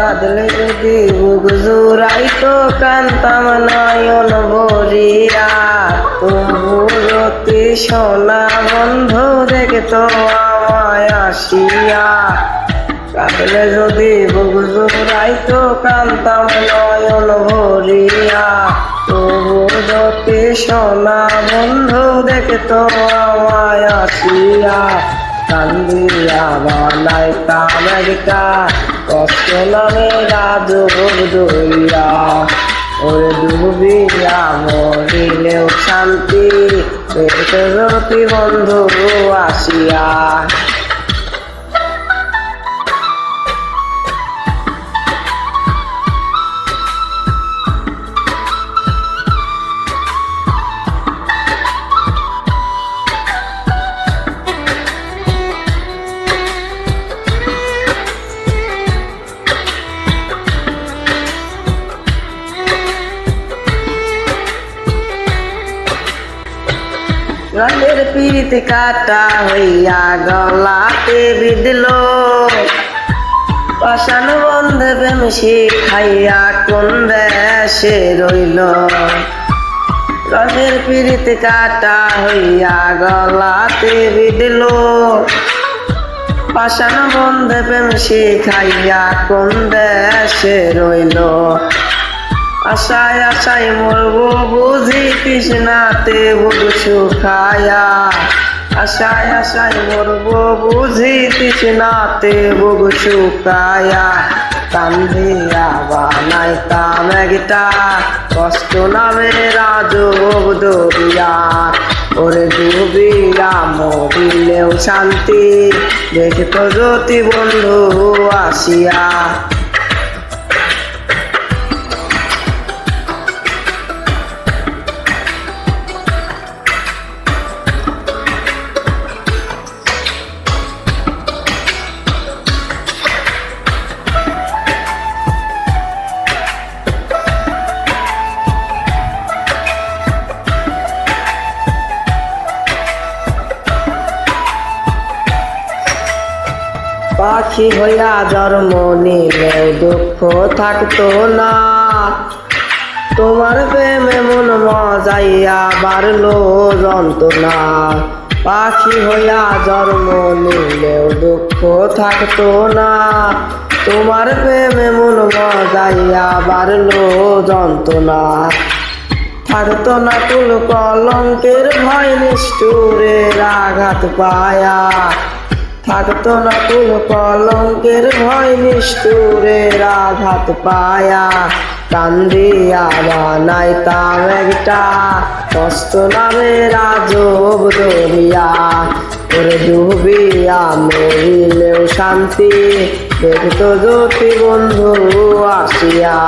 কাঁদলে যদি বুক জুড়াইতো কান্তাম নয়ন ভরিয়া তবু রতি সোনা বন্ধু দেখতো আমায় আসিয়া কাঁদলে যদি বুক জুড়াইতো কান্তাম নয়ন ভরিয়া তবু রতি সোনা বন্ধু দেখতো আমায় আসিয়া। কান্দিয়া বানাইতাম একটা কষ্ট নামে রাজু দইয়া ওরে ডুবিয়া মরিলেও শান্তি বন্ধু আসিয়া। রঙের পীড়িত কাটা হইয়া গলাতে বিদল পাশান বন্ধে প্রেম শিখাইয়া কোন দেশে রইল। রঙের পীড়িত কাটা হইয়া গলাতে বিদল পাশান বন্ধে প্রেম শিখাইয়া কোন দেশে রইল। আশায় আশায় মরবো বুঝি কৃষ্ণাতে বুধ সুখায়া। আশায় আশায় মরবো বুঝি কৃষ্ণাতে বুধ সুখায়া। কান্দিয়া বানাইতাম একটা কষ্ট নামে রাজব দরিয়া। ওরে ডুবিয়া মরিলেও শান্তি, দেখতো জ্যোতি বন্ধু আসিয়া। পাখি হইয়া জন্ম নিলেও দুঃখ থাকতো না। তোমার প্রেমে মন মজাইয়া বাড়লো যন্ত্রণা। পাখি হইয়া জন্ম নিলেও দুঃখ থাকতো না। তোমার প্রেমে মন মজাইয়া বাড়লো যন্ত্রণা। থাকতো না কুল কলঙ্কের ভয় নিষ্ঠুরের আঘাত পায়া। থাকতো না কুল কলঙ্কের ভয় নিষ্ঠুরের আঘাত পায়া। কান্দিয়া বানাইতাম একটা কষ্ট নামে রাজব দরিয়া ওরে ডুবিয়া মরিলেও শান্তি, দেখতো জ্যোতি বন্ধু আসিয়া।